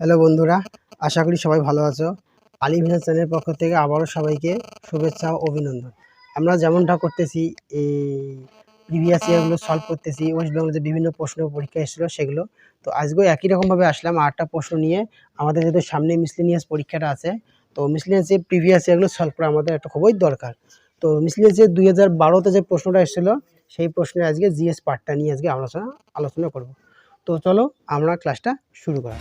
Hello বন্ধুরা, আশা করি সবাই ভালো আছো। আলী ভিনা চ্যানেলের পক্ষ থেকে আবারও সবাইকে শুভেচ্ছা ও অভিনন্দন। আমরা যেমনটা করতেছি এই প্রিভিয়াস ইয়ারগুলো সলভ করতেছি ওয়েস্ট বেঙ্গলের যে বিভিন্ন প্রশ্ন পরীক্ষা এসেছিল সেগুলো। তো আজকেও একই রকমভাবে আসলাম আটটা প্রশ্ন নিয়ে। আমাদের যেহেতু সামনে মিসলিনিয়াস পরীক্ষাটা আছে, তো মিসলিনিয়াসের প্রিভিয়াস ইয়ারগুলো সলভ করা আমাদের একটা খুবই দরকার। তো মিসলিনিয়াসের দুই হাজার বারোতে যে প্রশ্নটা এসেছিল, সেই প্রশ্নে আজকে জিএস পার্টটা নিয়ে আজকে আলোচনা আলোচনা করব। তো চলো আমরা ক্লাসটা শুরু করা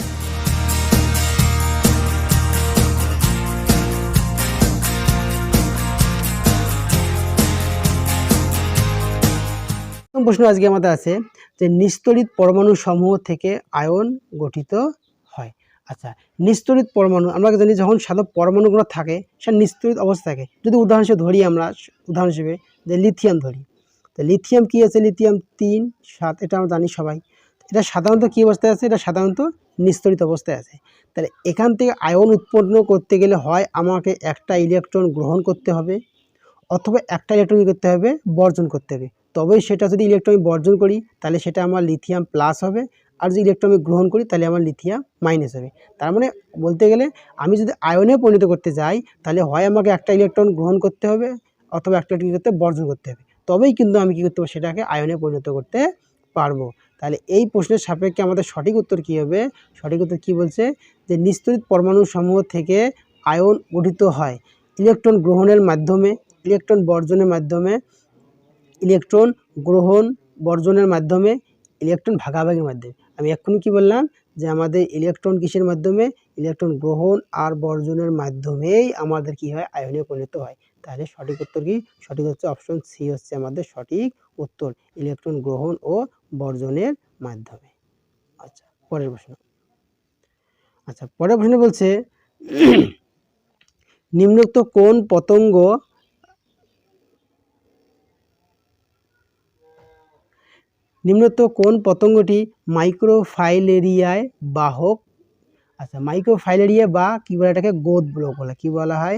প্রশ্ন আজকে আমাদের আছে যে নিস্তরিত পরমাণু সমূহ থেকে আয়ন গঠিত হয়। আচ্ছা নিস্তরিত পরমাণু, আমরা জানি যখন সাধারণ পরমাণুগুলো থাকে, সে নিস্তরিত অবস্থা থাকে। যদি উদাহরণ হিসেবে ধরি আমরা, উদাহরণ হিসেবে, যে লিথিয়াম ধরি। তো লিথিয়াম কী আছে? লিথিয়াম তিন, সাত, এটা আমরা জানি সবাই। এটা সাধারণত কী অবস্থায় আছে? এটা সাধারণত নিস্তরিত অবস্থায় আছে। তাহলে এখান থেকে আয়ন উৎপন্ন করতে গেলে হয় আমাকে একটা ইলেকট্রন গ্রহণ করতে হবে, অথবা একটা ইলেকট্রন করতে হবে? বর্জন করতে হবে। তবেই সেটা যদি ইলেকট্রন আমি বর্জন করি, তাহলে সেটা আমার লিথিয়াম প্লাস হবে। আর যদি ইলেকট্রন আমি গ্রহণ করি, তাহলে আমার লিথিয়াম মাইনাস হবে। তার মানে বলতে গেলে, আমি যদি আয়নে পরিণত করতে যাই, তাহলে হয় আমাকে একটা ইলেকট্রন গ্রহণ করতে হবে, অথবা একটা কী করতে বর্জন করতে হবে। তবেই কিন্তু আমি কী করতে পারব, সেটাকে আয়নে পরিণত করতে পারব। তাহলে এই প্রশ্নের সাপেক্ষে আমাদের সঠিক উত্তর কী হবে? সঠিক উত্তর কী বলছে? যে নিস্তরিত পরমাণু সমূহ থেকে আয়ন গঠিত হয়। ইলেকট্রন গ্রহণের মাধ্যমে ইলেকট্রন বর্জনের মাধ্যমে ইলেকট্রন গ্রহণ বর্জনের মাধ্যমে, ইলেকট্রন ভাগাভাগির মাধ্যমে। আমি এক্ষুনি কি বললাম? যে আমাদের ইলেকট্রন কিসের মাধ্যমে? ইলেকট্রন গ্রহণ আর বর্জনের মাধ্যমেই আমাদের কি হয়? আয়নে পরিণত হয়। তাহলে সঠিক উত্তর কি? সঠিক হচ্ছে অপশন সি হচ্ছে আমাদের সঠিক উত্তর, ইলেকট্রন গ্রহণ ও বর্জনের মাধ্যমে। আচ্ছা পরের প্রশ্ন। আচ্ছা পরের প্রশ্ন বলছে, নিম্নোক্ত কোন পতঙ্গ নিম্নোক্ত কোন পতঙ্গটি মাইক্রোফাইলেরিয়ায় বাহক? আচ্ছা মাইক্রোফাইলেরিয়া বা কী বলে এটাকে? গোদ রোগ বলে। কী বলা হয়?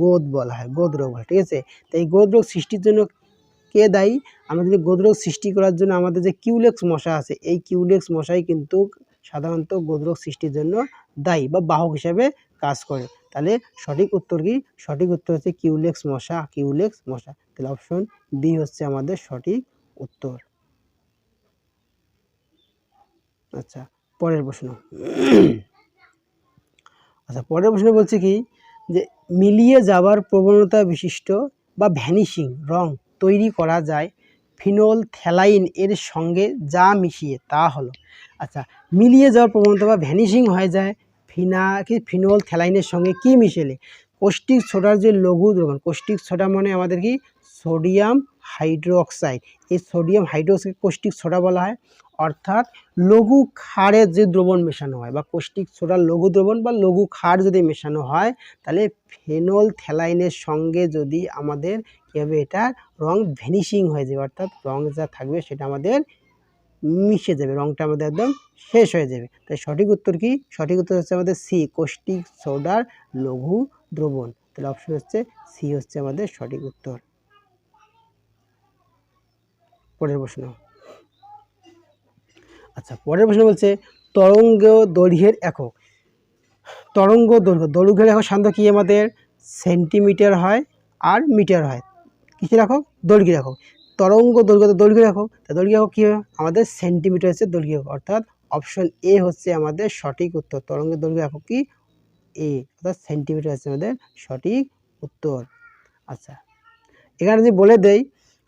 গোদ বলা হয়। গোদ রোগ বলে, ঠিক আছে? তো এই গোদ রোগ সৃষ্টির জন্য কে দায়ী? আমাদের যদি গোদ রোগ সৃষ্টি করার জন্য আমাদের যে কিউলেক্স মশা আছে, এই কিউলেক্স মশাই কিন্তু সাধারণত গোদ রোগ সৃষ্টির জন্য দায়ী বা বাহক হিসাবে কাজ করে। তাহলে সঠিক উত্তর কি? সঠিক উত্তর হচ্ছে কিউলেক্স মশা কিউলেক্স মশা। তাহলে অপশন বি হচ্ছে আমাদের সঠিক উত্তর। আচ্ছা পরের প্রশ্ন। আচ্ছা পরের প্রশ্ন বলছে কি যে, মিলিয়ে যাওয়ার প্রবণতা বিশিষ্ট বা ভ্যানিশিং রং তৈরি করা যায় ফিনল থ্যালাইন এর সঙ্গে যা মিশিয়ে, তা হলো। আচ্ছা মিলিয়ে যাওয়ার প্রবণতা বা ভ্যানিশিং হয়ে যায় ফিনা কি ফিনল থ্যালাইনের সঙ্গে কি মিশেলে? কোষ্টিক সোডার যে লঘু দ্রবণ কোষ্টিক সোডা মানে আমাদের কি? সোডিয়াম হাইড্রোক্সাইড এই সোডিয়াম হাইড্রোক্সাইড কোষ্টিক সোডা বলা হয়। অর্থাৎ লঘু ক্ষারের যে দ্রবণ মেশানো হয় বা কোষ্টিক সোডার লঘু দ্রবণ বা লঘু ক্ষার যদি মেশানো হয়, তাহলে ফেনল থ্যালাইনের সঙ্গে যদি আমাদের কী হবে এটা রং ভ্যানিশিং হয়ে যাবে। অর্থাৎ রং যা থাকবে সেটা আমাদের মিশে যাবে, রংটা আমাদের একদম শেষ হয়ে যাবে। তাই সঠিক উত্তর কি? সঠিক উত্তর হচ্ছে আমাদের সি, কোষ্টিক সোডার লঘু দ্রবণ। তাহলে অপশন হচ্ছে সি হচ্ছে আমাদের সঠিক উত্তর। পরের প্রশ্ন। আচ্ছা পরের প্রশ্ন বলছে, তরঙ্গ দৈর্ঘ্যের একক। তরঙ্গ দৈর্ঘ্য, দৈর্ঘ্যের একক সাধারণত কি আমাদের? সেন্টিমিটার হয় আর মিটার হয়। কিসের একক? দৈর্ঘ্যের একক। তরঙ্গ দৈর্ঘ্য তো দৈর্ঘ্যের একক। তা দৈর্ঘ্য একক কী আমাদের সেন্টিমিটার হচ্ছে দৈর্ঘ্য একক। অর্থাৎ অপশন এ হচ্ছে আমাদের সঠিক উত্তর। তরঙ্গের দৈর্ঘ্য একক কি? এ। অর্থাৎ সেন্টিমিটার হচ্ছে আমাদের সঠিক উত্তর। আচ্ছা এখানে যদি বলে দেই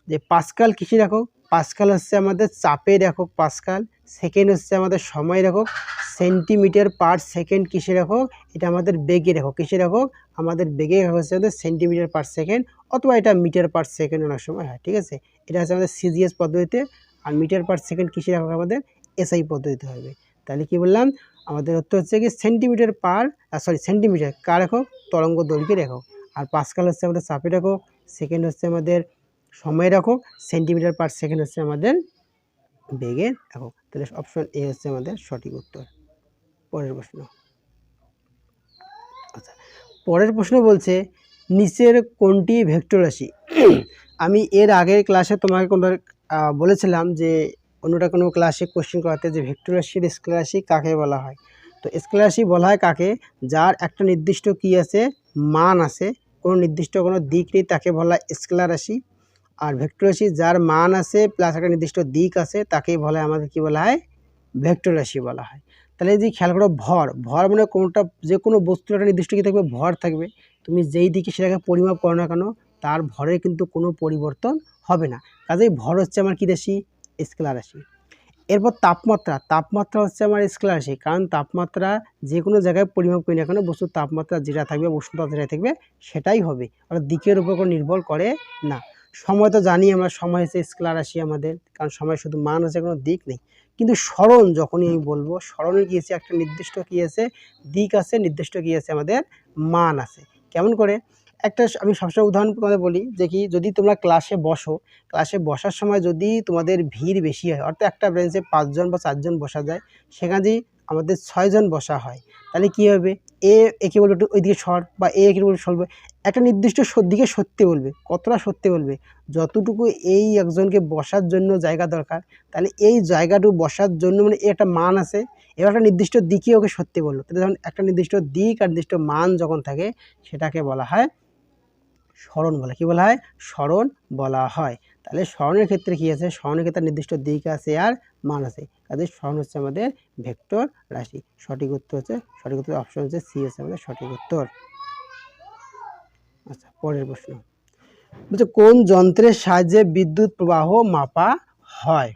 যে পাস্কাল কিসের একক? পাস্কাল হচ্ছে আমাদের চাপের একক পাস্কাল সেকেন্ড হচ্ছে আমাদের সময়ের একক সেন্টিমিটার পার সেকেন্ড কিসের একক? এটা আমাদের বেগের একক। কিসের একক? আমাদের বেগের একক হচ্ছে আমাদের সেন্টিমিটার পার সেকেন্ড অথবা এটা মিটার পার সেকেন্ড অনেক সময় হয়, ঠিক আছে? এটা হচ্ছে আমাদের সিজিএস পদ্ধতিতে আর মিটার পার সেকেন্ড কিসের একক আমাদের? এসআই পদ্ধতিতে হবে। তাহলে কি বললাম? আমাদের উত্তর হচ্ছে কি সেন্টিমিটার পার সরি সেন্টিমিটার কার একক? তরঙ্গ দৈর্ঘ্যের একক। আর পাস্কাল হচ্ছে আমাদের চাপের একক সেকেন্ড হচ্ছে আমাদের সময়ের একক সেন্টিমিটার পার সেকেন্ড হচ্ছে আমাদের বেগের একক তাহলে অপশন এ হচ্ছে আমাদের সঠিক উত্তর। পরের প্রশ্ন। আচ্ছা পরের প্রশ্ন বলছে, নিচের কোনটি ভেক্টর রাশি? আমি এর আগের ক্লাসে তোমাকে কোনো বলেছিলাম যে অন্যটা কোনো ক্লাসে কোশ্চেন করাতে যে ভেক্টর রাশির স্কেলার রাশি কাকে বলা হয়? তো স্কেলার রাশি বলা হয় কাকে? যার একটা নির্দিষ্ট কি আছে, মান আছে, কোনো নির্দিষ্ট কোনো দিক নেই, তাকে বলা হয় স্কেলার রাশি। আর ভেক্টর রাশি যার মান আছে প্লাস একটা নির্দিষ্ট দিক আছে, তাকেই বলা হয় আমাদের কি বলা হয়? ভেক্টর রাশি বলা হয়। তাহলে এই যে খেয়াল করো, ভর। ভর মানে কোনোটা যে কোনো বস্তুর একটা নির্দিষ্ট কি থাকবে? ভর থাকবে। তুমি যেই দিকে সেটাকে পরিমাপ করো না কেন, তার ভরে কিন্তু কোনো পরিবর্তন হবে না। কাজেই ভর হচ্ছে আমার কী রাশি? স্কেলার রাশি। এরপর তাপমাত্রা। তাপমাত্রা হচ্ছে আমার স্কেলার রাশি। কারণ তাপমাত্রা যে কোনো জায়গায় পরিমাপ করি না কেন, বস্তুর তাপমাত্রা যেটা থাকবে উষ্ণতা যেটা থাকবে, সেটাই হবে। অর্থাৎ দিকের উপর কোনো নির্ভর করে না। সময় তো জানি আমরা, সময় স্কেলার রাশি আমাদের, কারণ সময় শুধু মান আছে কোনো দিক নেই। কিন্তু স্মরণ যখনই আমি বলব স্মরণের কী আছে? একটা নির্দিষ্ট কী আছে? দিক আছে, নির্দিষ্ট কী আছে? আমাদের মান আছে। কেমন করে? একটা আমি সবসময় উদাহরণ তোমাদের বলি যে কি, যদি তোমরা ক্লাসে বসো ক্লাসে বসার সময় যদি তোমাদের ভিড় বেশি হয়, অর্থাৎ একটা ব্রেঞ্চে পাঁচজন বা চারজন বসা যায়, সেখানে যদি আমাদের ছয়জন বসা হয়। তাহলে কী হবে? এ একে বলবে একটু ওইদিকে সর বা এ একে বলবে সরবে। একটা নির্দিষ্ট দিকে সত্যি বলবে, কতটা সত্যি বলবে? যতটুকু এই একজনকে বসার জন্য জায়গা দরকার, তাহলে এই জায়গাটুকু বসার জন্য মানে একটা মান আছে। এবার একটা নির্দিষ্ট দিকে ওকে সত্যি বলল। তাহলে যখন একটা নির্দিষ্ট দিক আর নির্দিষ্ট মান যখন থাকে, সেটাকে বলা হয় স্মরণ বলে কি বলা হয়? স্মরণ বলা হয়। তাহলে স্মরণের ক্ষেত্রে কি আছে? স্মরণের ক্ষেত্রে নির্দিষ্ট দিক আছে আর মান আছে। কাজে স্মরণ হচ্ছে আমাদের ভেক্টর রাশি। সঠিক উত্তর হচ্ছে, সঠিক উত্তর অপশন হচ্ছে সি হচ্ছে আমাদের সঠিক উত্তর। আচ্ছা পরের প্রশ্ন। বলছে, কোন যন্ত্রের সাহায্যে বিদ্যুৎ প্রবাহ মাপা হয়?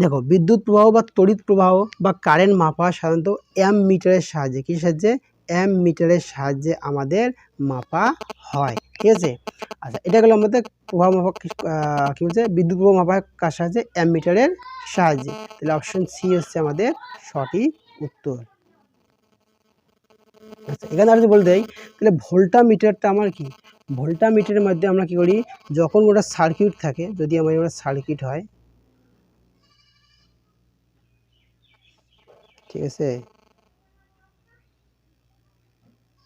দেখো, বিদ্যুৎ প্রবাহ বা তড়িৎ প্রবাহ বা কারেন্ট মাপা সাধারণত অ্যাম মিটারের সাহায্যে। কী সাহায্যে? অ্যাম মিটারের সাহায্যে আমাদের মাপা হয়। ঠিক আছে? আচ্ছা এটা গেলো আমাদের প্রবাহ মাপা কি- বলছে? বিদ্যুৎ প্রবাহ মাপা কার সাহায্যে? অ্যাম মিটারের সাহায্যে। তাহলে অপশন সি হচ্ছে আমাদের সঠিক উত্তর। আচ্ছা এখানে আর যদি বলে দেয় তাহলে ভোল্টা মিটারটা আমার কি? ভোল্টা মিটারের মধ্যে আমরা কি করি? যখন ওটা সার্কিট থাকে, যদি আমার ওটা সার্কিট হয়, ঠিক আছে?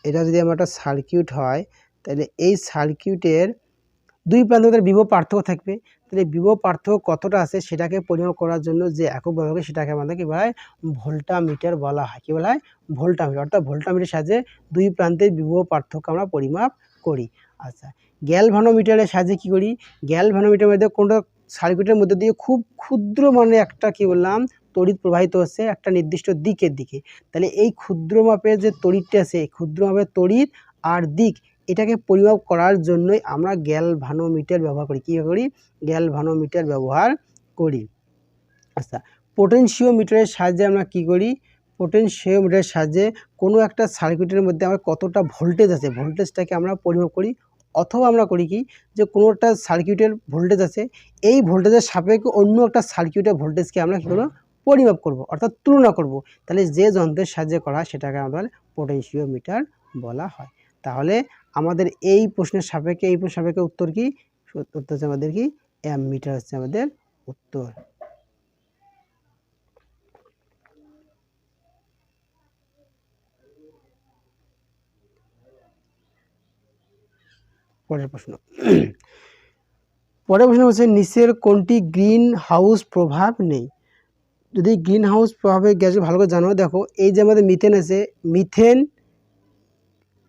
এটা যদি আমার একটা সার্কিট হয় তাহলে এই সার্কিটের দুই প্রান্তে বিভব পার্থক্য থাকবে। তাহলে বিভব পার্থক্য কতটা আছে সেটাকে পরিমাপ করার জন্য যে একক ব্যবহার সেটাকে আমাদের কী বলা হয় ভোল্টা মিটার বলা হয়। কী বলা হয়? ভোল্টা মিটার অর্থাৎ ভোল্টা মিটার সাহায্যে দুই প্রান্তের বিভব পার্থক্য আমরা পরিমাপ করি। আচ্ছা গ্যাল গ্যালভানোমিটারের সাহায্যে কী করি? গ্যাল গ্যালভানোমিটারের মধ্যে কোনটা সার্কিটের মধ্যে দিয়ে খুব ক্ষুদ্র মানে একটা কী বললাম তড়িৎ প্রবাহিত হচ্ছে একটা নির্দিষ্ট দিকের দিকে। তাহলে এই ক্ষুদ্র মাপের যে তড়িৎটা আছে ক্ষুদ্র মাপের তড়িৎ আর দিক এটাকে পরিমাপ করার জন্যই আমরা গ্যাল গ্যালভানোমিটার ব্যবহার করি। কী করি? গ্যাল গ্যালভানোমিটার ব্যবহার করি। আচ্ছা পোটেনশিওমিটারের সাহায্যে আমরা কি করি? পোটেনশিওমিটারের সাহায্যে কোনো একটা সার্কিটের মধ্যে আমার কতটা ভোল্টেজ আছে ভোল্টেজটাকে আমরা পরিমাপ করি। অথবা আমরা করি কি? যে কোনো একটা সার্কিটের ভোল্টেজ আছে, এই ভোল্টেজের সাপেক্ষে অন্য একটা সার্কিটের ভোল্টেজকে আমরা কী করব? পরিমাপ করব, অর্থাৎ তুলনা করব। তাহলে যে যন্ত্রের সাহায্যে করা সেটাকে আমাদের পোটেনশিওমিটার বলা হয়। তাহলে আমাদের এই প্রশ্নের সাপেক্ষে, এই প্রশ্নের সাপেক্ষে উত্তর কি? উত্তর হচ্ছে আমাদের কি? অ্যামিটার হচ্ছে আমাদের উত্তর। পরের প্রশ্ন। পরের প্রশ্ন হচ্ছে, নিচের কোনটি গ্রিন হাউস প্রভাব নেই? যদি গ্রিন হাউস প্রভাবে গ্যাস ভালো করে জানো, দেখো, এই যে আমাদের মিথেন আছে, মিথেন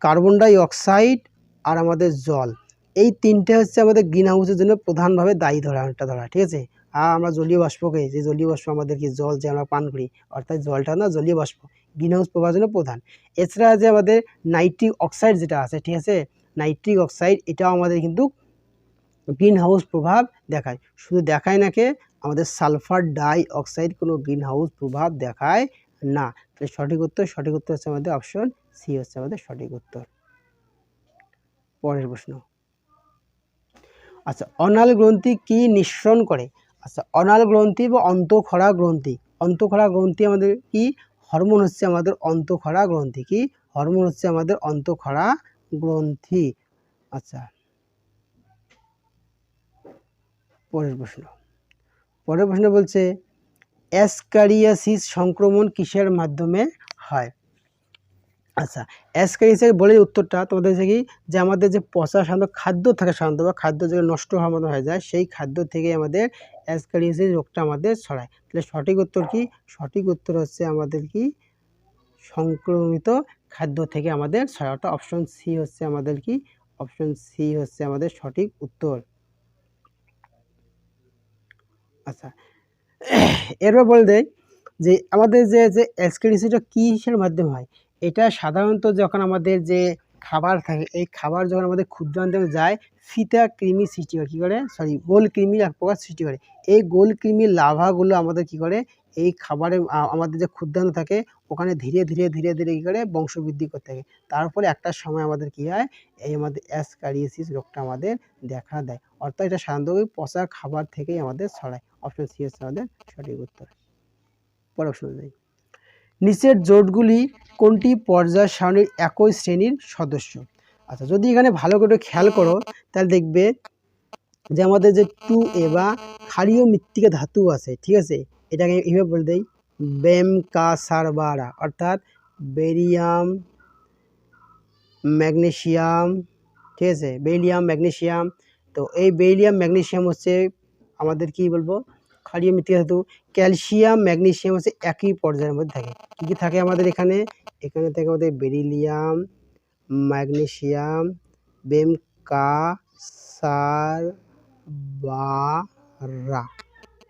কার্বন ডাই অক্সাইড আর আমাদের জল। এই তিনটে হচ্ছে আমাদের গ্রিন হাউসের জন্য প্রধানভাবে দায়ী ধরা একটা ধরা, ঠিক আছে? আর আমরা জলীয় বাষ্পকে যে জলীয় বাষ্প আমাদের কি জল যে আমরা পান করি, অর্থাৎ জলটা না জলীয় বাষ্প গ্রিন হাউস প্রভাবের জন্য প্রধান। এছাড়া যে আমাদের নাইট্রিক অক্সাইড যেটা আছে, ঠিক আছে? নাইট্রিক অক্সাইড, এটাও আমাদের কিন্তু গ্রিন হাউস প্রভাব দেখায়। শুধু দেখায় নাকে আমাদের সালফার ডাই অক্সাইড কোনো গ্রিন হাউস প্রভাব দেখায় না। তাহলে সঠিক উত্তর সঠিক উত্তর হচ্ছে আমাদের অপশন সি হচ্ছে আমাদের সঠিক উত্তর। পরের প্রশ্ন। আচ্ছা অনাল গ্রন্থি কি নিঃসরণ করে? আচ্ছা অনাল গ্রন্থি বা অন্তঃক্ষরা গ্রন্থি। অন্তঃক্ষরা গ্রন্থি আমাদের কি? হরমোন হচ্ছে আমাদের অন্তঃক্ষরা গ্রন্থি। কি? হরমোন হচ্ছে আমাদের অন্তঃক্ষরা গ্রন্থি। আচ্ছা। পরের প্রশ্ন। পরের প্রশ্ন বলছে অ্যাসকারিয়াসিস সংক্রমণ কিসের মাধ্যমে হয়? আচ্ছা অ্যাসকারিসে বলে উত্তরটা তোমাদের হচ্ছে কি যে আমাদের যে পচা সাধারণত খাদ্য থাকে সাধারণত, বা খাদ্য যেগুলো নষ্ট হওয়ার মতো হয়ে যায়, সেই খাদ্য থেকে আমাদের অ্যাসকারিয়াসিস রোগটা আমাদের ছড়ায়। তাহলে সঠিক উত্তর কি? সঠিক উত্তর হচ্ছে আমাদের কি? সংক্রমিত খাদ্য থেকে আমাদের ছড়ায়। অর্থাৎ অপশন সি হচ্ছে আমাদের কি? অপশন সি হচ্ছে আমাদের সঠিক উত্তর। আচ্ছা এরপর বলে দেয় যে আমাদের যে যে অ্যাসকারিসিটা কিসের মাধ্যমে হয়? এটা সাধারণত যখন আমাদের যে খাবার থাকে, এই খাবার যখন আমাদের ক্ষুদ্রান্তে যায়, ফিতা কৃমি সৃষ্টি করে। কী করে? সরি গোল কৃমি এক প্রকার সৃষ্টি করে। এই গোল কৃমির লাভাগুলো আমাদের কি করে? এই খাবারে আমাদের যে ক্ষুদ্রান্ত থাকে, ওখানে ধীরে ধীরে ধীরে ধীরে কী করে? বংশবৃদ্ধি করতে থাকে। তারপরে একটা সময় আমাদের কি হয়? এই আমাদের অ্যাসকারিয়েসিস রোগটা আমাদের দেখা দেয়। অর্থাৎ এটা সাধারণত পচা খাবার থেকেই আমাদের ছড়ায়। অপশন সি হচ্ছে আমাদের সঠিক উত্তর। পরে অপশন নিচের জোটগুলি কোনটি পর্যায় সারণীর একই শ্রেণির সদস্য? আচ্ছা যদি এখানে ভালো করে খেয়াল করো, তাহলে দেখবে যে আমাদের যে টু এ বা ক্ষারীয় মৃত্তিকা ধাতু আছে, ঠিক আছে? এটাকে এইভাবে বলে দেই, বেম, কা সারবারা অর্থাৎ বেরিয়াম, ম্যাগনেসিয়াম, ঠিক আছে? Beryllium magnesium. তো এই বেরিলিয়াম ম্যাগনেসিয়াম হচ্ছে আমাদের কি বলব, ক্ষারীয় মৃত্তিকা ধাতু ক্যালসিয়াম, ম্যাগনেসিয়াম হচ্ছে একই পর্যায়ের মধ্যে থাকে। কী কী থাকে আমাদের এখানে? এখানে থাকে আমাদের বেরিলিয়াম, ম্যাগনেসিয়াম বেম কা সার বারা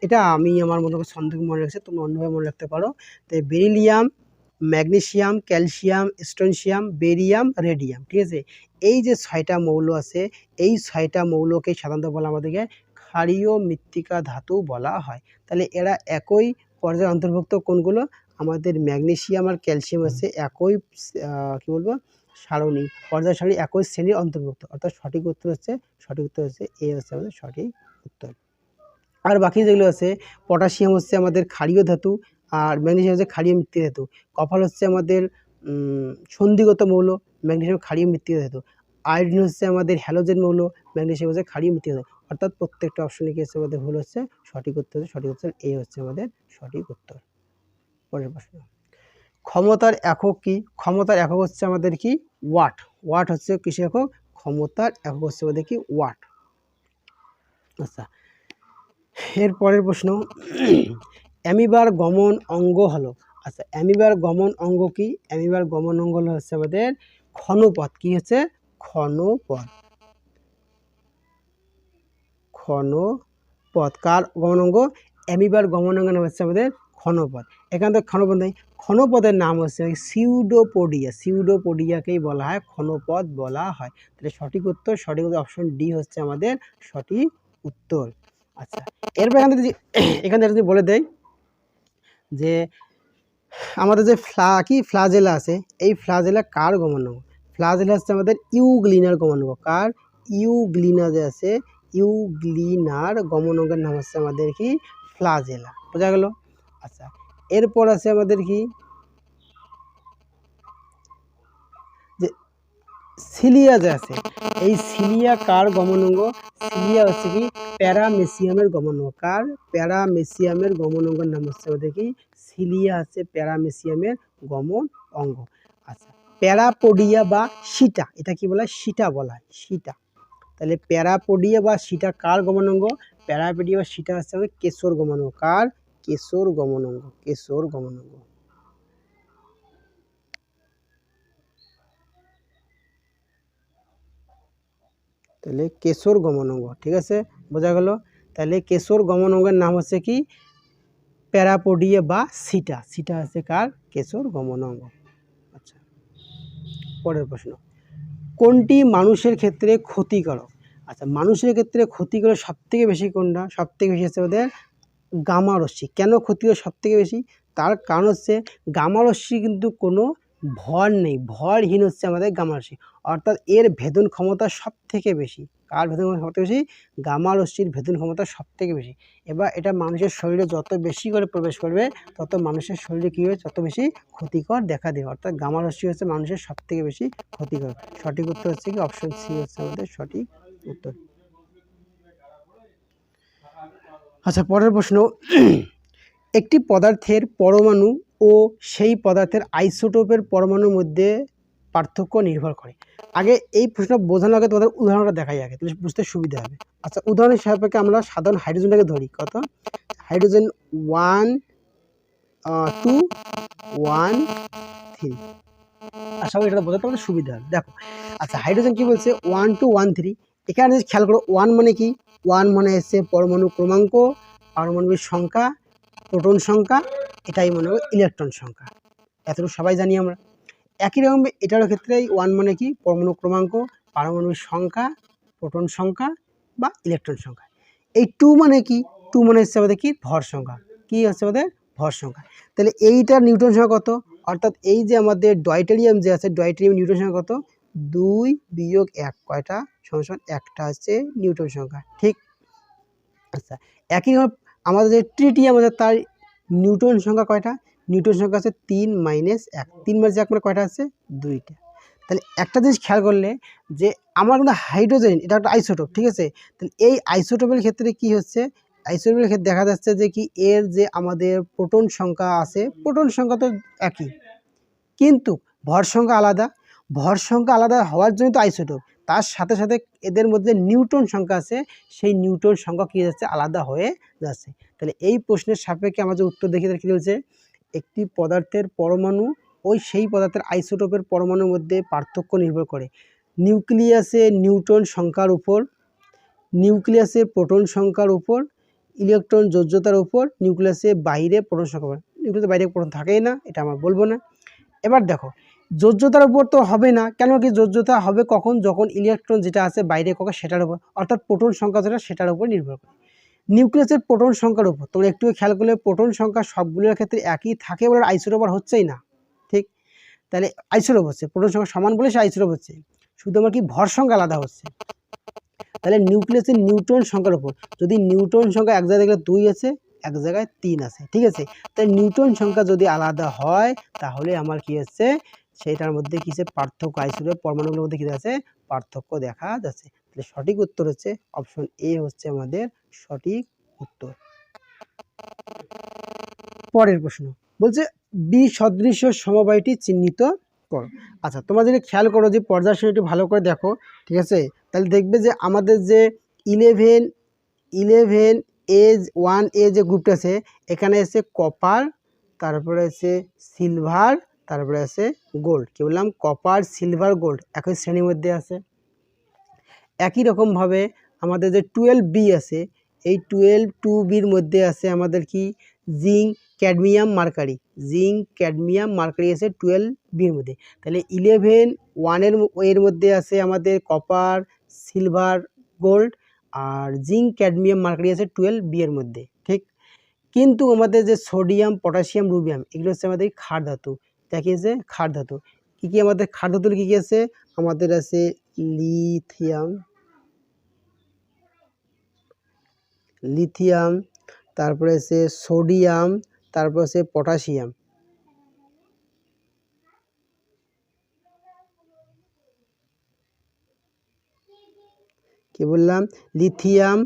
এটা আমি আমার মতো ছন্দ মনে রাখছি তুমি অন্যভাবে মনে রাখতে পারো। তো beryllium, magnesium, calcium, strontium, barium, radium, ঠিক আছে? এই যে ছয়টা মৌল আছে, এই ছয়টা মৌলকে সাধারণত বলা আমাদেরকে ক্ষারীয় মৃত্তিকা ধাতু বলা হয়। তাহলে এরা একই পর্যায়ে অন্তর্ভুক্ত কোনগুলো? আমাদের ম্যাগনেশিয়াম আর ক্যালসিয়াম আছে একই কি বলব? সারণী। পর্যায় সারণী একই শ্রেণির অন্তর্ভুক্ত। অর্থাৎ সঠিক উত্তর হচ্ছে, সঠিক উত্তর হচ্ছে এ হচ্ছে আমাদের সঠিক উত্তর। আর বাকি যেগুলো আছে, পটাশিয়াম হচ্ছে আমাদের ক্ষারীয় ধাতু আর ম্যাগনেশিয়াম হচ্ছে ক্ষারীয় মৃত্তিকা ধাতু। কপাল হচ্ছে আমাদের সন্ধিগত মৌল, ম্যাগনেসিয়াম ক্ষারীয় মৃত্তিকা ধাতু। আয়োডিন হচ্ছে আমাদের হ্যালোজেন মৌল ম্যাগনেশিয়াম হচ্ছে ক্ষারীয় মৃত্তিকা ধাতু। অর্থাৎ প্রত্যেকটা অপশনে কি হচ্ছে? আমাদের ভুল হচ্ছে, সঠিক উত্তর হচ্ছে, সঠিক উত্তর এ হচ্ছে আমাদের সঠিক উত্তর। পরের প্রশ্ন। ক্ষমতার একক কি? ক্ষমতার একক হচ্ছে আমাদের কি? ওয়াট ওয়াট হচ্ছে কৃষি একক? ক্ষমতার একক হচ্ছে আমাদের কি? ওয়াট আচ্ছা এর পরের প্রশ্ন। অ্যামিবার গমন অঙ্গ হলো। আচ্ছা অ্যামিবার গমন অঙ্গ কি? অ্যামিবার গমন অঙ্গ হলো হচ্ছে আমাদের ক্ষণপথ। কি হচ্ছে? ক্ষণপথ। ক্ষণপথ কার গমন অঙ্গ অ্যামিবার গমন অঙ্গ নাম হচ্ছে আমাদের ক্ষণপথ এখান থেকে ক্ষণপথ নেই। ক্ষণপথের নাম হচ্ছে সিউডোপোডিয়া। সিউডোপোডিয়াকেই বলা হয় ক্ষণপথ বলা হয়। তাহলে সঠিক উত্তর সঠিক উত্তর অপশন ডি হচ্ছে আমাদের সঠিক উত্তর। আচ্ছা এরপর এখান থেকে যদি থেকে যদি বলে দেয় যে আমাদের যে ফ্লা, কি ফ্লাজেলা আছে, এই ফ্লাজেলা কার গমনাঙ্গ? ফ্লাজেলা হচ্ছে আমাদের ইউগ্লিনার গমনাঙ্গ। কার? ইউগ্লিনা যে আছে ইউগ্লিনার গমনাঙ্গের নাম হচ্ছে আমাদের কি? ফ্লাজেলা। বোঝা গেল? আচ্ছা এরপর আছে আমাদের কি? যে সিলিয়া যে আছে, এই সিলিয়া কার গমনাঙ্গ? সিলিয়া হচ্ছে কি? প্যারামেসিয়ামের গমনাঙ্গ। কার? প্যারামেসিয়ামের গমনাঙ্গের নাম হচ্ছে আমাদের কি? সিলিয়া হচ্ছে প্যারামেসিয়ামের গমন অঙ্গ আচ্ছা প্যারাপোডিয়া বা সিটা, এটা কি বলা? হয় সিটা বলা হয়, সিটা। তাহলে প্যারাপোডিয়া বা সিটা কার গমনাঙ্গ? প্যারাপোডিয়া বা সিটা হচ্ছে আমাদের কেশর গমনাঙ্গ। কার? কেশর গমনাঙ্গ কেশর গমনাঙ্গ। তাহলে কেশর গমনাঙ্গ, ঠিক আছে? বোঝা গেল? তাহলে কেশর গমনাঙ্গের নাম হচ্ছে কি? প্যারাপোডিয়া বা সিটা। সিটা হচ্ছে কার? কেশর গমনাঙ্গ। আচ্ছা পরের প্রশ্ন। কোনটি মানুষের ক্ষেত্রে ক্ষতিকারক? আচ্ছা মানুষের ক্ষেত্রে ক্ষতিকারক সবথেকে বেশি কোনটা? সবথেকে বেশি হচ্ছে ওদের গামা রশ্মি। কেন ক্ষতিকর সবথেকে বেশি? তার কারণ হচ্ছে গামারস্যি কিন্তু কোনো ভর নেই। ভরহীন হচ্ছে আমাদের গামারস্যি অর্থাৎ এর ভেদন ক্ষমতা সবথেকে বেশি। কার ভেদন ক্ষমতা সবথেকে বেশি? গামা রশ্মির ভেদন ক্ষমতা সব থেকে বেশি। এবার এটা মানুষের শরীরে যত বেশি করে প্রবেশ করবে, তত মানুষের শরীরে কী হবে? তত বেশি ক্ষতিকর দেখা দেবে। অর্থাৎ গামা রশ্মি হচ্ছে মানুষের সব থেকে বেশি ক্ষতিকর। সঠিক উত্তর হচ্ছে কি? অপশন সি হচ্ছে আমাদের সঠিক উত্তর। আচ্ছা পরের প্রশ্ন। একটি পদার্থের পরমাণু ও সেই পদার্থের আইসোটোপের পরমাণুর মধ্যে পার্থক্য নির্ভর করে। আগে এই প্রশ্ন বোঝানোর আগে তোমাদের উদাহরণটা দেখাই আগে, তাহলে বুঝতে সুবিধা হবে। আচ্ছা উদাহরণের সাপেক্ষে আমরা সাধারণ হাইড্রোজেনটাকে ধরি, কত? Hydrogen one two, one, three. আশা করি এটা বোঝাতে আমাদের সুবিধা হবে। দেখো আচ্ছা হাইড্রোজেন কি বলছে? One two one three. এখানে যদি খেয়াল করো, ওয়ান মানে কি? ওয়ান মানে এসছে পরমাণু ক্রমাঙ্ক পারমাণবিক সংখ্যা, প্রোটন সংখ্যা, এটাই মনে হবে ইলেকট্রন সংখ্যা। এতটুকু সবাই জানি আমরা। একই রকম এটারও ক্ষেত্রে ওয়ান মানে কি? পরমাণু ক্রমাঙ্ক, পারমাণবিক সংখ্যা, প্রোটন সংখ্যা বা ইলেকট্রন সংখ্যা। এই টু মানে কি? টু মানে হচ্ছে আমাদের কি? ভর সংখ্যা। কি হচ্ছে আমাদের? ভর সংখ্যা। তাহলে এইটার নিউটন সংখ্যা কত? অর্থাৎ এই যে আমাদের ডয়টেরিয়াম যে আছে, ডয়টেরিয়াম নিউটন সংখ্যা কত? দুই বিয়োগ এক কয়টা? সমান একটা হচ্ছে নিউটন সংখ্যা। ঠিক? আচ্ছা একইভাবে আমাদের যে ট্রিটিয়াম আছে, তার নিউটন সংখ্যা কয়টা? নিউটন সংখ্যা আছে তিন মাইনাস এক। তিন মাইনাস এক মানে কয়টা আছে? দুইটা। তাহলে একটা জিনিস খেয়াল করলে যে আমার কিন্তু হাইড্রোজেন এটা একটা আইসোটোপ ঠিক আছে? তাহলে এই আইসোটোপের ক্ষেত্রে কি হচ্ছে? আইসোটোপের ক্ষেত্রে দেখা যাচ্ছে যে কি এর যে আমাদের প্রোটন সংখ্যা আছে প্রোটন সংখ্যা তো একই। কিন্তু ভর সংখ্যা আলাদা। ভর সংখ্যা আলাদা হওয়ার জন্য তো আইসোটোপ তার সাথে সাথে এদের মধ্যে নিউটন সংখ্যা আছে, সেই নিউটন সংখ্যা কী যাচ্ছে আলাদা হয়ে যাচ্ছে। তাহলে এই প্রশ্নের সাপেক্ষে আমাদের উত্তর দেখি তার কী বলছে? একটি পদার্থের পরমাণু ওই সেই পদার্থের আইসোটোপের পরমাণুর মধ্যে পার্থক্য নির্ভর করে। নিউক্লিয়াসে নিউট্রন সংখ্যার উপর, নিউক্লিয়াসে প্রোটন সংখ্যার উপর, ইলেকট্রন যোজ্যতার উপর, নিউক্লিয়াসে বাইরে প্রোটন সংখ্যা নিউক্লিয়াসের বাইরে প্রোটন থাকেই না, এটা আমরা বলব না। এবার দেখো যোজ্যতার উপর তো হবে না, কেন কি যোজ্যতা হবে কখন? যখন ইলেকট্রন যেটা আছে বাইরে কখন সেটার উপর, অর্থাৎ প্রোটন সংখ্যা যেটা সেটার উপর নির্ভর করে। নিউক্লিয়াসের প্রোটন সংখ্যার উপর। তোমরা একটু খেয়াল করলে প্রোটন সংখ্যা সবগুলোর ক্ষেত্রে একই থাকে বলে আইসোটোপার হচ্ছেই না, ঠিক? তাহলে আইসোটোপ হচ্ছে, প্রোটন সংখ্যা সমান বলে সে আইসোটোপ হচ্ছে, শুধু আমার কি ভর সংখ্যা আলাদা হচ্ছে? তাহলে নিউক্লিয়াসের নিউটন সংখ্যার উপর, যদি নিউটন সংখ্যা এক জায়গায় দেখলে দুই আছে, এক জায়গায় তিন আছে, ঠিক আছে? তাহলে নিউটন সংখ্যা যদি আলাদা হয়, তাহলে আমার কি হচ্ছে, সেইটার মধ্যে কিসে পার্থক্য আইসোটোপ পরমাণুগুলোর মধ্যে কী আছে, পার্থক্য দেখা যাচ্ছে। তাহলে সঠিক উত্তর হচ্ছে অপশন এ হচ্ছে আমাদের সঠিক উত্তর। পরের প্রশ্ন, বলছে বি সদৃশ্য সমবায়টি চিহ্নিত করো। আচ্ছা তোমরা যদি খেয়াল করো যে পর্যায় ভালো করে দেখো, ঠিক আছে? তাহলে দেখবে যে আমাদের যে eleven eleven as one A যে গ্রুপটা আছে, এখানে এসে কপার তারপরে আছে সিলভার তারপরে আছে গোল্ড কী বললাম? কপার সিলভার গোল্ড একই শ্রেণির মধ্যে আছে। একই রকমভাবে আমাদের যে টুয়েলভ বি আছে, এই টুয়েলভ টু বির মধ্যে আছে আমাদের কি? Zinc cadmium mercury zinc cadmium mercury আছে টুয়েলভ বির মধ্যে। তাহলে ইলেভেন ওয়ানের এর মধ্যে আছে আমাদের কপার সিলভার গোল্ড আর জিঙ্ক ক্যাডমিয়াম মার্কারি আছে টুয়েলভ বি এর মধ্যে, ঠিক? কিন্তু আমাদের যে সোডিয়াম পটাশিয়াম রুবিয়াম এগুলো হচ্ছে আমাদের ক্ষার ধাতু। দেখি আছে ক্ষার ধাতু। কী কী আমাদের ক্ষার ধাতুর কী কী আছে? আমাদের আছে লিথিয়াম লিথিয়াম, তারপরে আছে সোডিয়াম, তারপর আছে পটাশিয়াম। কি বললাম? Lithium,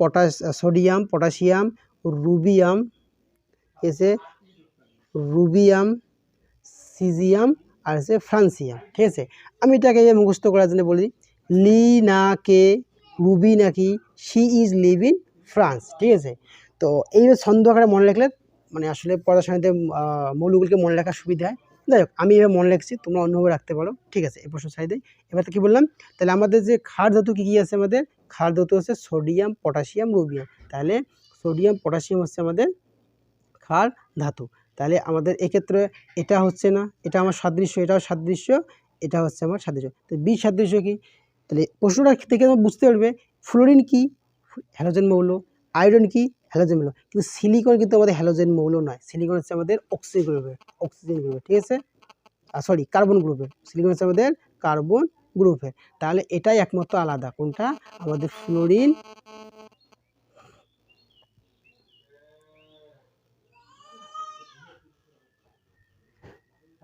potash, sodium, potassium, rubidium, এসে রুবিয়াম, সিজিয়াম আর হচ্ছে ফ্রান্সিয়াম, ঠিক আছে? আমি এটাকে মুখস্থ করার জন্য বলি, লি না কে, রুবি নাকি, she is live in France, ঠিক আছে? তো এই ছন্দ আকারে মনে রাখলে মানে আসলে পড়াশোনাতে মৌলগুলিকে মনে রাখার সুবিধা হয়। যাই হোক, আমি এবার মনে রাখছি, তোমরা অন্যভাবে রাখতে পারো, ঠিক আছে, এই প্রশ্ন সাইডে এবার তো কী বললাম, তাহলে আমাদের যে ক্ষার ধাতু কী কী আছে আমাদের? ক্ষার ধাতু হচ্ছে সোডিয়াম, পটাশিয়াম, রুবিয়াম। তাহলে সোডিয়াম, পটাশিয়াম হচ্ছে আমাদের ক্ষার ধাতু। তাহলে আমাদের এক্ষেত্রে এটা হচ্ছে না, এটা আমার সাদৃশ্য, এটাও সাদৃশ্য, এটা হচ্ছে আমার সাদৃশ্য। তো বি সাদৃশ্য কী? তাহলে প্রশ্নটা থেকে আমরা বুঝতে পারবে, ফ্লোরিন কি? হ্যালোজেন মৌল, আয়রন কি? হ্যালোজেন মৌল। কিন্তু সিলিকন কিন্তু আমাদের হ্যালোজেন মৌল নয়। সিলিকন হচ্ছে আমাদের অক্সিজেন গ্রুপের অক্সিজেন গ্রুপের ঠিক আছে? সরি কার্বন গ্রুপের সিলিকন হচ্ছে আমাদের কার্বন গ্রুপের তাহলে এটাই একমাত্র আলাদা। কোনটা? আমাদের ফ্লোরিন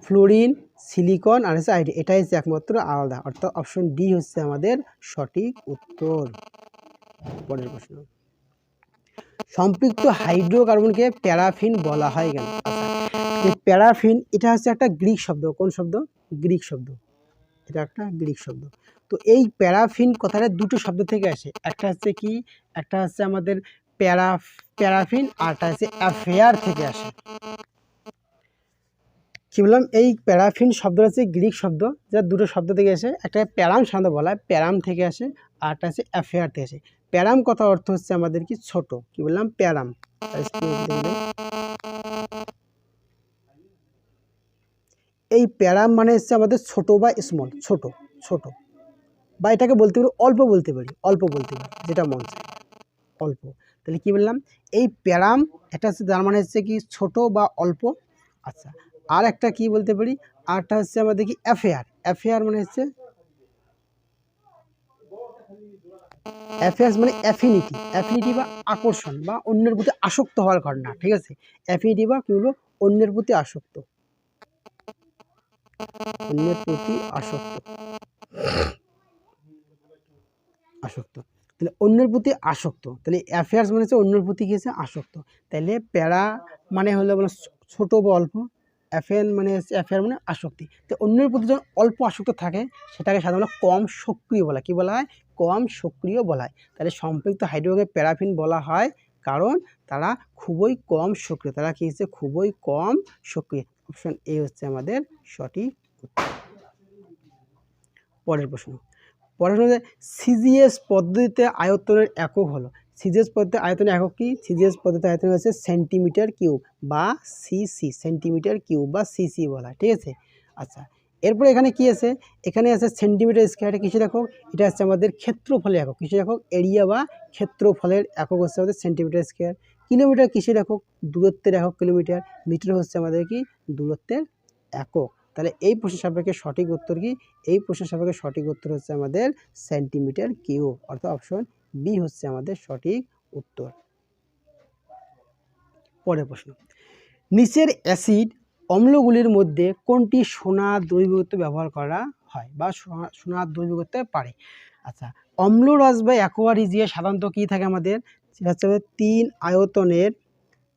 ফ্লোরিন সিলিকন আর হচ্ছে আইডি এটাই হচ্ছে একমাত্র আলাদা। অর্থাৎ অপশন ডি হচ্ছে আমাদের সঠিক উত্তর। পরের প্রশ্ন। সম্পৃক্ত হাইড্রোকার্বনকে প্যারাফিন বলা হয় কেন? আচ্ছা প্যারাফিন, এটা হচ্ছে একটা গ্রিক শব্দ। কোন শব্দ? গ্রিক শব্দ। এটা একটা গ্রিক শব্দ। তো এই প্যারাফিন কথাটা দুটো শব্দ থেকে আসে। একটা হচ্ছে কি? একটা হচ্ছে আমাদের প্যারা, প্যারাফিন, আর একটা হচ্ছে অ্যাফেয়ার থেকে আসে। কি বললাম? এই প্যারাফিন শব্দ হচ্ছে গ্রিক শব্দ যা দুটো শব্দ থেকে আসে। একটা প্যারাম শব্দ বলা হয়, প্যারাম থেকে আসে, আর একটা হচ্ছে অ্যাফেয়ার থেকে আসে। প্যারাম কথা অর্থ হচ্ছে আমাদের কি? ছোট। কি বললাম? প্যারাম। এই প্যারাম মানে হচ্ছে আমাদের ছোট বা স্মল ছোট ছোট। বা এটাকে বলতে পারি, অল্প বলতে পারি, অল্প বলতে পারি, যেটা মন অল্প। তাহলে কি বললাম? এই প্যারাম, এটা হচ্ছে, তার মানে হচ্ছে কি? ছোট বা অল্প। আচ্ছা। আর একটা কি বলতে পারি? আরটা হচ্ছে আমাদের কি অ্যাফেয়ার অ্যাফেয়ার মানে হচ্ছে অ্যাফেয়ার্স মানে অ্যাফিনিটি অ্যাফিনিটি বা আকর্ষণ বা অন্যের প্রতি আসক্ত হওয়ার ঘটনা ঠিক আছে? অ্যাফিনিটি বা কি হলো অন্যের প্রতি আসক্ত। অন্যের প্রতি আসক্ত। আসক্ত। তাহলে অন্যের প্রতি আসক্ত। তাহলে অ্যাফেয়ার্স মানে হচ্ছে অন্যের প্রতি কি আসক্ত। তাহলে প্যারা মানে হলো মানে ছোটো বা অল্প অ্যাফেয়ার মানে অ্যাফেয়ার মানে আসক্তি। তো অন্যের প্রতি যখন অল্প আসক্ত থাকে, সেটাকে সাধারণত কম সক্রিয় বলা কি বলা হয়? কম সক্রিয় বলা হয়। তাহলে সম্পৃক্ত হাইড্রোজেন প্যারাফিন বলা হয় কারণ তারা খুবই কম সক্রিয়। তারা কি হচ্ছে? খুবই কম সক্রিয়। অপশন এ হচ্ছে আমাদের সঠিক উত্তর। পরের প্রশ্ন। পরের প্রশ্ন সিজিএস পদ্ধতিতে আয়তনের একক হলো। সিজিএস পদ্ধতি আয়তনের একক কি? সিজিএস পদ্ধতি আয়তন হচ্ছে সেন্টিমিটার কিউব বা সিসি, সেন্টিমিটার কিউব বা সিসি বলা, ঠিক আছে? আচ্ছা এরপরে এখানে কি আছে? এখানে আছে সেন্টিমিটার স্কোয়ার কিছু একক? এটা হচ্ছে আমাদের ক্ষেত্রফলের একক কিছু একক? এরিয়া বা ক্ষেত্রফলের একক হচ্ছে আমাদের সেন্টিমিটার স্কোয়ার। কিলোমিটার কিসের একক? দূরত্বের একক কিলোমিটার, মিটার হচ্ছে আমাদের কি? দূরত্বের একক। তাহলে এই প্রশ্নের সাপেক্ষে সঠিক উত্তর কি? এই প্রশ্নের সাপেক্ষে সঠিক উত্তর হচ্ছে আমাদের সেন্টিমিটার কিউ অর্থাৎ অপশন বি হচ্ছে আমাদের সঠিক উত্তর। পরের প্রশ্ন, নিচের অ্যাসিড অম্লগুলির মধ্যে কোনটি সোনা দ্রবীভূত ব্যবহার করা হয় বা সোনা দ্রবীভূত পারে? আচ্ছা অম্লরস বা অ্যাকোয়ারিজিয়া সাধারণত কী থাকে আমাদের? সেটা হচ্ছে তিন আয়তনের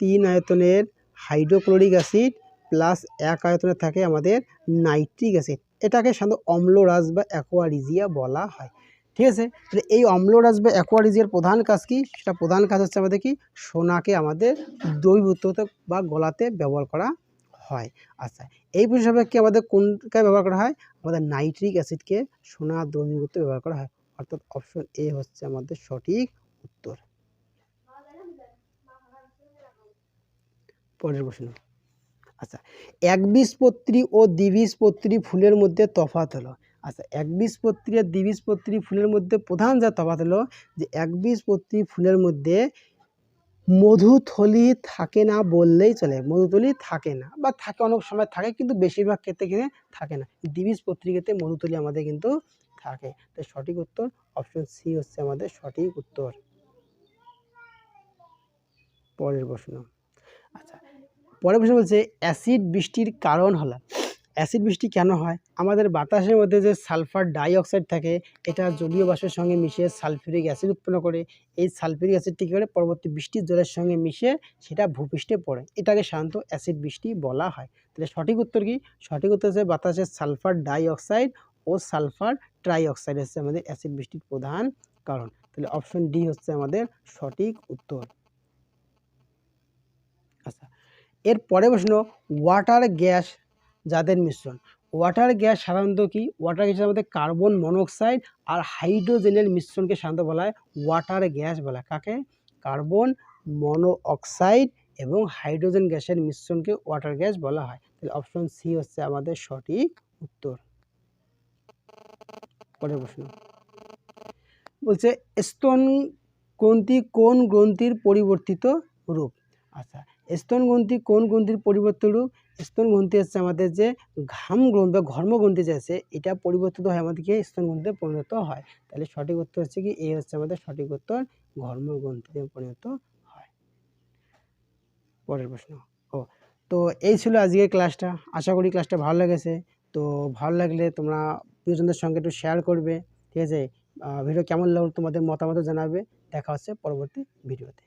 তিন আয়তনের হাইড্রোক্লোরিক অ্যাসিড প্লাস এক আয়তনে থাকে আমাদের নাইট্রিক অ্যাসিড। এটাকে সাধারণত অম্লরাজ বা অ্যাকোয়ারিজিয়া বলা হয়। ঠিক আছে? তাহলে এই অম্লরাজ বা অ্যাকোয়ারিজিয়ার প্রধান কাজ কি? সেটা প্রধান কাজ হচ্ছে আমাদের কি? সোনাকে আমাদের দ্রবীভূত বা গলাতে ব্যবহার করা হয়। আচ্ছা এই কি আমাদের কোনটা ব্যবহার করা হয়? আমাদের নাইট্রিক অ্যাসিডকে সোনা দ্রবীভূত ব্যবহার করা হয়। অর্থাৎ অপশন এ হচ্ছে আমাদের সঠিক উত্তর। পরের প্রশ্ন। আচ্ছা একবীজপত্রী ও দ্বিবীজপত্রী ফুলের মধ্যে তফাৎ হলো। আচ্ছা একবীজপত্রী আর দ্বিবীজপত্রী ফুলের মধ্যে প্রধান যা তফাৎ হলো যে একবীজপত্রী ফুলের মধ্যে মধুথলি থাকে না বললেই চলে। মধুথলি থাকে না বা থাকে, অনেক সময় থাকে কিন্তু বেশিরভাগ ক্ষেত্রে কিন্তু থাকে না। দ্বিবীজপত্রী ক্ষেত্রে মধুথলি আমাদের কিন্তু থাকে। তাই সঠিক উত্তর অপশন সি হচ্ছে আমাদের সঠিক উত্তর। পরের প্রশ্ন। আচ্ছা পরের প্রশ্ন বলছে, অ্যাসিড বৃষ্টির কারণ হলো। অ্যাসিড বৃষ্টি কেন হয়? আমাদের বাতাসের মধ্যে যে সালফার ডাইঅক্সাইড থাকে, এটা জলীয় বাষ্পের সঙ্গে মিশে সালফিউরিক অ্যাসিড উৎপন্ন করে, এই সালফিউরিক অ্যাসিডটি কী করে? পরবর্তী বৃষ্টির জলের সঙ্গে মিশে সেটা ভূপৃষ্ঠে পড়ে। এটাকে সাধারণত অ্যাসিড বৃষ্টি বলা হয়। তাহলে সঠিক উত্তর কি? সঠিক উত্তর হচ্ছে বাতাসের সালফার ডাইঅক্সাইড ও সালফার ট্রাইঅক্সাইড হচ্ছে আমাদের অ্যাসিড বৃষ্টির প্রধান কারণ। তাহলে অপশন ডি হচ্ছে আমাদের সঠিক উত্তর। আচ্ছা এর পরে প্রশ্ন ওয়াটার গ্যাস যাদের মিশ্রণ ওয়াটার গ্যাস সাধারণত কি? ওয়াটার গ্যাসের মধ্যে কার্বন মনোক্সাইড আর হাইড্রোজেনের মিশ্রণকে সাধারণত বলা হয় ওয়াটার গ্যাস বলা কাকে? কার্বন মনো অক্সাইড এবং হাইড্রোজেন গ্যাসের মিশ্রণকে ওয়াটার গ্যাস বলা হয়। তাহলে অপশন সি হচ্ছে আমাদের সঠিক উত্তর। পরের প্রশ্ন। বলছে, স্তন গ্রন্থি কোন গ্রন্থির পরিবর্তিত রূপ? আচ্ছা স্তন গ্রন্থি কোন গ্রন্থির পরিবর্তিত রূপ? স্তন গ্রন্থি হচ্ছে আমাদের যে ঘাম গ্রন্থি বা ঘর্ম গ্রন্থি যে আছে, এটা পরিবর্তিত হয় আমাদেরকে স্তন গ্রন্থিতে পরিণত হয়। তাহলে সঠিক উত্তর হচ্ছে কি, এ হচ্ছে আমাদের সঠিক উত্তর ঘর্ম গ্রন্থিতে পরিণত হয়। পরের প্রশ্ন। ও, তো এই ছিল আজকের ক্লাসটা। আশা করি ক্লাসটা ভালো লেগেছে। তো ভালো লাগলে তোমরা প্রিয়জনদের সঙ্গে একটু শেয়ার করবে। ঠিক আছে? ভিডিও কেমন লাগল তোমাদের মতামত জানাবে। দেখা হচ্ছে পরবর্তী ভিডিওতে।